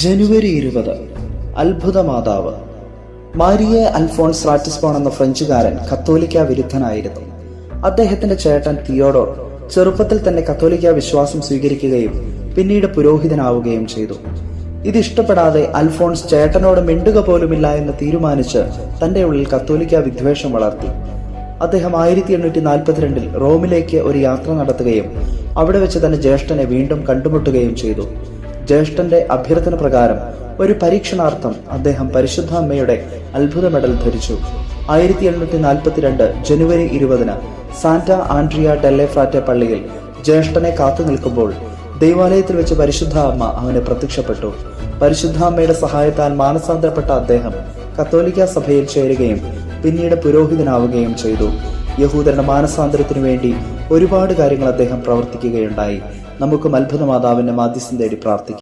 ജനുവരി ഇരുപത്. അത്ഭുത മാതാവ് മാരിയെ അൽഫോൺസ് റാറ്റിസ്പോൺ എന്ന ഫ്രഞ്ചുകാരൻ കത്തോലിക്ക വിരുദ്ധനായിരുന്നു. അദ്ദേഹത്തിന്റെ ചേട്ടൻ തിയോഡോർ ചെറുപ്പത്തിൽ തന്നെ കത്തോലിക്ക വിശ്വാസം സ്വീകരിക്കുകയും പിന്നീട് പുരോഹിതനാവുകയും ചെയ്തു. ഇത് ഇഷ്ടപ്പെടാതെ അൽഫോൺസ് ചേട്ടനോട് മിണ്ടുക പോലുമില്ല എന്ന് തീരുമാനിച്ച് തന്റെ ഉള്ളിൽ കത്തോലിക്ക വിദ്വേഷം വളർത്തി. അദ്ദേഹം ആയിരത്തി എണ്ണൂറ്റി നാൽപ്പത്തിരണ്ടിൽ റോമിലേക്ക് ഒരു യാത്ര നടത്തുകയും അവിടെ വെച്ച് തന്റെ ജ്യേഷ്ഠനെ വീണ്ടും കണ്ടുമുട്ടുകയും ചെയ്തു. ജ്യേഷ്ഠന്റെ അഭ്യർത്ഥന പ്രകാരം ഒരു പരീക്ഷണാർത്ഥം അദ്ദേഹം പരിശുദ്ധ അമ്മയുടെ അത്ഭുത മെഡൽ ധരിച്ചു. ആയിരത്തി എണ്ണൂറ്റി നാൽപ്പത്തിരണ്ട് ജനുവരി ഇരുപതിന് സാന്റ ആൻഡ്രിയ ഡെല്ലേഫ്രാറ്റെ പള്ളിയിൽ ജ്യേഷ്ഠനെ കാത്തു നിൽക്കുമ്പോൾ ദൈവാലയത്തിൽ വെച്ച് പരിശുദ്ധ അമ്മ അവനെ പ്രത്യക്ഷപ്പെട്ടു. പരിശുദ്ധ അമ്മയുടെ സഹായത്താൽ മാനസാന്തരപ്പെട്ട അദ്ദേഹം കത്തോലിക്ക സഭയിൽ ചേരുകയും പിന്നീട് പുരോഹിതനാവുകയും ചെയ്തു. യഹൂദരുടെ മാനസാന്തരത്തിനു വേണ്ടി ഒരുപാട് കാര്യങ്ങൾ അദ്ദേഹം പ്രവർത്തിക്കുകയുണ്ടായി. നമുക്കും അത്ഭുത മാതാവിന്റെ മാധ്യസ്ഥം തേടി പ്രാർത്ഥിക്കാം.